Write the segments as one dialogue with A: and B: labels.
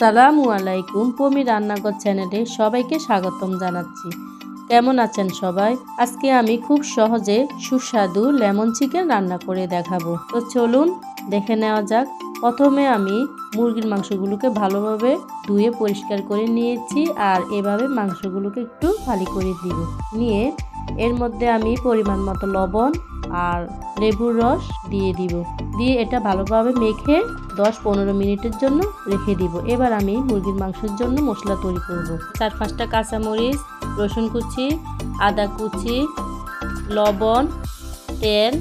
A: সালামু আলাইকুম, পমি রান্নাঘর চ্যানেলে সবাইকে স্বাগতম জানাচ্ছি। কেমন আছেন সবাই? আজকে আমি খুব সহজে সুস্বাদু লেমন চিকেন রান্না করে দেখাবো। তো চলুন, দেখে নেওয়া যাক। প্রথমে আমি মুরগির মাংসগুলোকে ভালোভাবে ধুয়ে পরিষ্কার করে নিয়েছি আর এভাবে মাংসগুলোকে একটু ফালি করে দিব। নিয়ে এর মধ্যে আমি পরিমাণ মতো লবণ আর লেবুর রস দিয়ে দিব। দিয়ে এটা ভালোভাবে মেখে দশ পনেরো মিনিটের জন্য রেখে দিব। এবার আমি মুরগির মাংসের জন্য মশলা তৈরি করব। চার পাঁচটা কাঁচামরিচ, রসুন কুচি, আদা কুচি, লবণ, তেল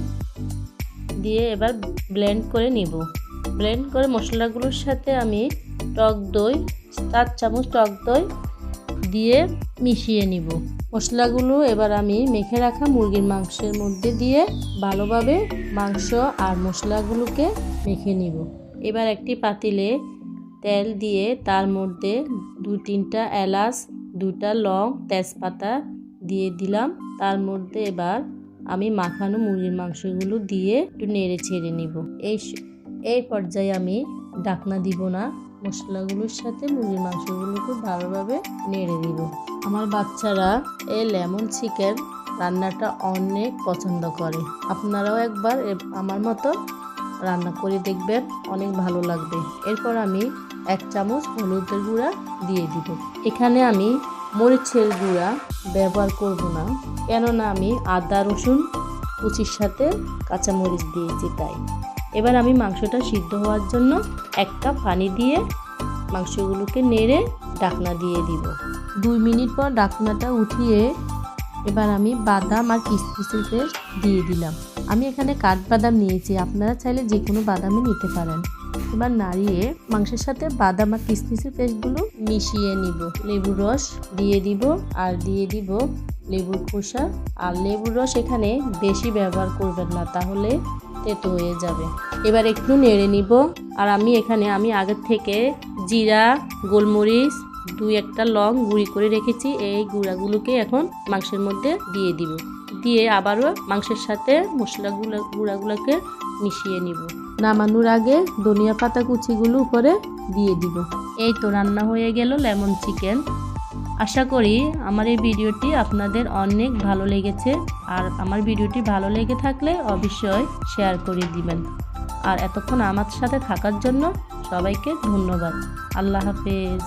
A: দিয়ে এবার ব্লেন্ড করে নিব। ব্লেন্ড করে মশলাগুলোর সাথে আমি টক দই, চার চামচ টক দই দিয়ে মিশিয়ে নিব। মশলাগুলো এবার আমি মেখে রাখা মুরগির মাংসের মধ্যে দিয়ে ভালোভাবে মাংস আর মশলাগুলোকে মেখে নিব। এবার একটি পাতিলে তেল দিয়ে তার মধ্যে দু তিনটা এলাচ দুটা লং তেজপাতা দিয়ে দিলাম। তার মধ্যে এবার আমি মাখানো মুরগির মাংসগুলো দিয়ে একটু নেড়ে ছেড়ে নিব। এই এই পর্যায়ে আমি ডাকনা দিব না। মশলাগুলোর সাথে মুরগির মাংসগুলোকে ভালোভাবে নেড়ে দিব আমার বাচ্চারা এই লেমন চিকেন রান্নাটা অনেক পছন্দ করে। আপনারাও একবার আমার মতো রান্না করে দেখবেন, অনেক ভালো লাগবে। এরপর আমি এক চামচ হলুদের গুঁড়া দিয়ে দিব। এখানে আমি মরিচের গুঁড়া ব্যবহার করব না, কেননা আমি আদা, রসুন কুচির সাথে কাঁচামরিচ দিয়েছি তাই। এবার আমি মাংসটা সিদ্ধ হওয়ার জন্য এক কাপ পানি দিয়ে মাংসগুলোকে নেড়ে ডাকনা দিয়ে দিব। দুই মিনিট পর ডাকনাটা উঠিয়ে এবার আমি বাদাম আর কিশমিশের পেস্ট দিয়ে দিলাম। আমি এখানে কাঠবাদাম নিয়েছি, আপনারা চাইলে যে কোনো বাদামই নিতে পারেন। এবার নাড়িয়ে মাংসের সাথে বাদাম আর কিসমিসের পেস্টগুলো মিশিয়ে নিব। লেবুর রস দিয়ে দিব আর দিয়ে দিব লেবুর খোসা। আর লেবুর রস এখানে বেশি ব্যবহার করবেন না, তাহলে তেতো হয়ে যাবে। এবার একটু নেড়ে নিব। আর আমি এখানে, আমি আগের থেকে জিরা, গোলমরিচ, দুই একটা লং গুঁড়ি করে রেখেছি। এই গুঁড়াগুলোকে এখন মাংসের মধ্যে দিয়ে দিব। দিয়ে আবারও মাংসের সাথে মশলাগুলো, গুঁড়াগুলোকে মিশিয়ে নিব। নামানোর আগে ধনিয়া পাতা কুচিগুলো উপরে দিয়ে দিব। এই তো রান্না হয়ে গেল লেমন চিকেন। আশা করি আমার এই ভিডিওটি আপনাদের অনেক ভালো লেগেছে। আর আমার ভিডিওটি ভালো লেগে থাকলে অবশ্যই শেয়ার করে দিবেন। আর এতক্ষণ আমার সাথে থাকার জন্য সবাইকে ধন্যবাদ। আল্লাহ হাফেজ।